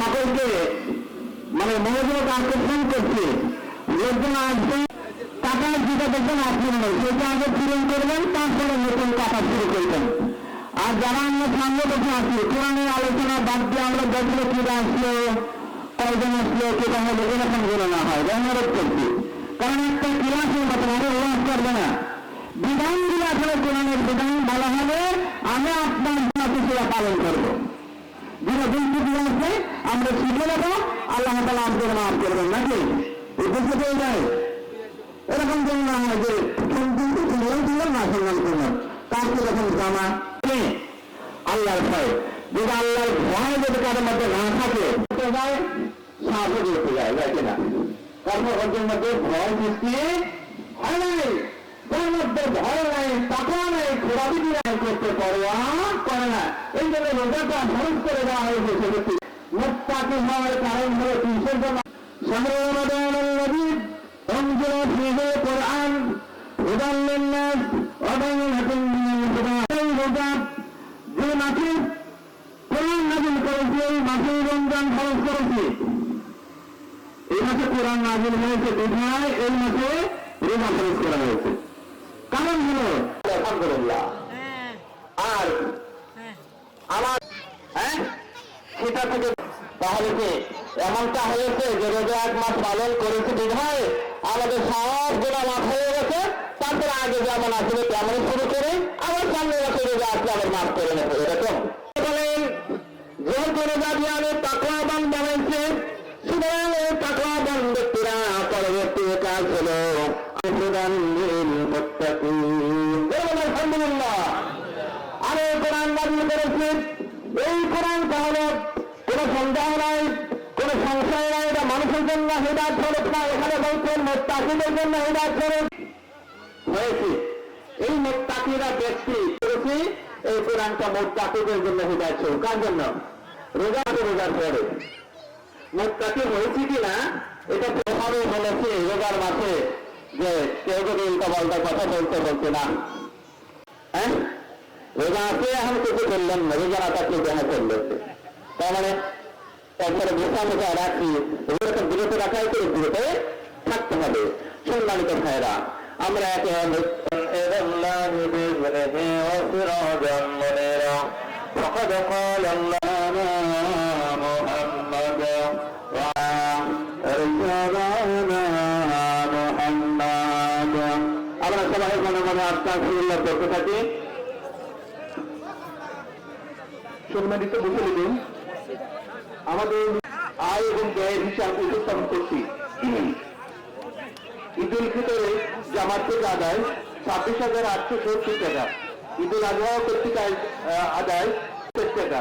সকলকে মানে মনোযোগ আকর্ষণ করছি। লোকজন আসবে, টাকা যেটা দেখবেন আসবেন সেটা আগে পূরণ করবেন? তারপরে নতুন কথা শুরু করবেন। আর যারা আমরা সামনে বসে আছি, কোরআনের আলোচনা বাদ দিয়ে আমরা দেখলে কিরা আসলো, কয়জন আসলো কে এরকম করে না হয়। অনুরোধ করছি। কারণ একটা ক্লাসের মতো ওয়াজ করবে না। বিধানগুলো আসলে কোরআনের বিধান বলা হবে, আমি আপনার কিছুটা পালন করব। যেটা দুর্নীতি আছে, আমরা শিখে নেব, আল্লাহ তালা আমাদের মাফ করবেন নাকি? যায়। এরকম যেন না হয় যে না শুনলাম তার কে? আল্লাহর ভয়, যদি আল্লাহর ভয় যদি কারোর মধ্যে না থাকে, তো যায় সাহসে করতে যায় কর্মকাণ্ডের মধ্যে ভয় সৃষ্টি হয় নাই তার মধ্যে ভয় নাই তাকওয়া নাই খোদাবিদি নাই করতে পরোয়া করে না। এই জন্য রোজাটা খরচ করে দেওয়া হয়েছে সেক্ষেত্রে। মুক্তাকে হওয়ার কারণ হলো কিসের জন্য? এই মাসে কোরআন নাজিল হয়েছে বিধায় এই মাসে রোজা খরচ করা হয়েছে। কারণ হলো আলহামদুলিল্লাহ আর আমার হ্যাঁ? সেটা থেকে তাহলে এমনটা হয়েছে যে রোজা এক মাস পালন করেছে বিধায় আমাদের সব গোলা মাফ হয়ে গেছে? তারপরে আগে যেমন আসলে তেমন শুরু করে। আবার সামনে বছর রোজা আসলে আবার মাফ করে নেবে এরকম। বলেন যেহেতু রোজা দিয়ে আমি তাকওয়াবান পরবর্তী কাজ হলো বলুন আলহামদুলিল্লাহ। আমি কোরআন নাজিল করেছি। এই কোরআন তাহলে কোনো সন্দেহ নাই, কোনো সংশয় নাই, এটা মানুষের জন্য হৃদায়ত স্বরূপ না, এখানে বলছেন মোত্তাকিদের জন্য হৃদায়ত স্বরূপ। হয়েছে। এই মোত্তাকিরা ব্যক্তি করেছি, এই কোরআনটা মোত্তাকিদের জন্য হৃদায়ত কার জন্য? রোজা তো রোজার পরে। মোত্তাকি হয়েছে কিনা এটা প্রভাবে বলেছে রোজার মাসে যে কেউ যদি উল্টা পাল্টা কথা বলতে বলছে না হ্যাঁ রোজা আছে এখন কিছু করলেন না রোজা না থাকলে দেখা করলে তার মানে তারপরে ভেসা ভেসা রাখি রোজাটা বিরত রাখাই করে বিরত থাকতে হবে সম্মানিত ভাইরা আমরা একে فقد قال الله সবাই মনে মনে আত্মা সুল্লাহ করতে থাকি। সম্মানিত মুসলিম আমাদের আয় এবং ব্যয়ের হিসাব উপস্থাপন করছি। ঈদুল ফিতরে জামাত আদায় ছাব্বিশ হাজার আটশো সত্তর টাকা। ঈদুল আজহা আহ, আদায় টাকা।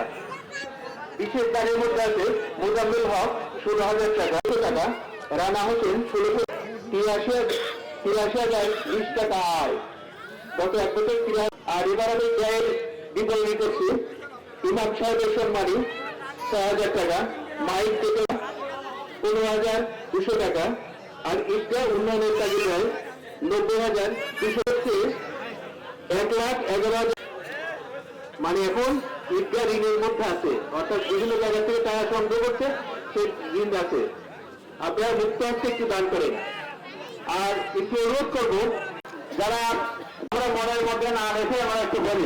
বিশেষ দানের মধ্যে আছে মোজাম্মেল হক ষোলো হাজার টাকা। টাকা? রানা হোসেন ষোলোশো তিরাশি তিরাশি হাজার বিশ টাকা আয়। গত এক বছর তিরাশি আর এবার আমি ব্যয়ের বিবরণী করছি। ইমাম সাহেবের সম্মানী ছয় হাজার টাকা মাইক থেকে পনেরো হাজার দুশো টাকা, আর ঈদগাহ উন্নয়নের ব্যয় নব্বই হাজার দুশো এক লাখ এগারো মানে এখন ঈদগাহ ঋণের মধ্যে আছে। অর্থাৎ বিভিন্ন জায়গা থেকে টাকা সংগ্রহ করছে, সেই ঋণ আছে। আপনারা মুক্ত হচ্ছে একটু দান করেন। আর একটু অনুরোধ করব, যারা আমরা মনের মধ্যে না রেখে আমরা একটু বলি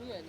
对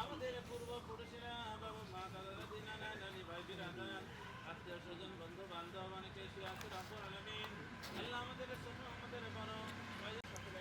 আমাদের পূর্বপুরুষেরা বাবা মা দাদারা দিন নানি ভাই বিরাদার আত্মীয় স্বজন বন্ধু বান্ধব অনেকে এসে আছে রব্বুল আলামিন আল্লাহ আমাদের ছোট আমাদের বড়। সকলে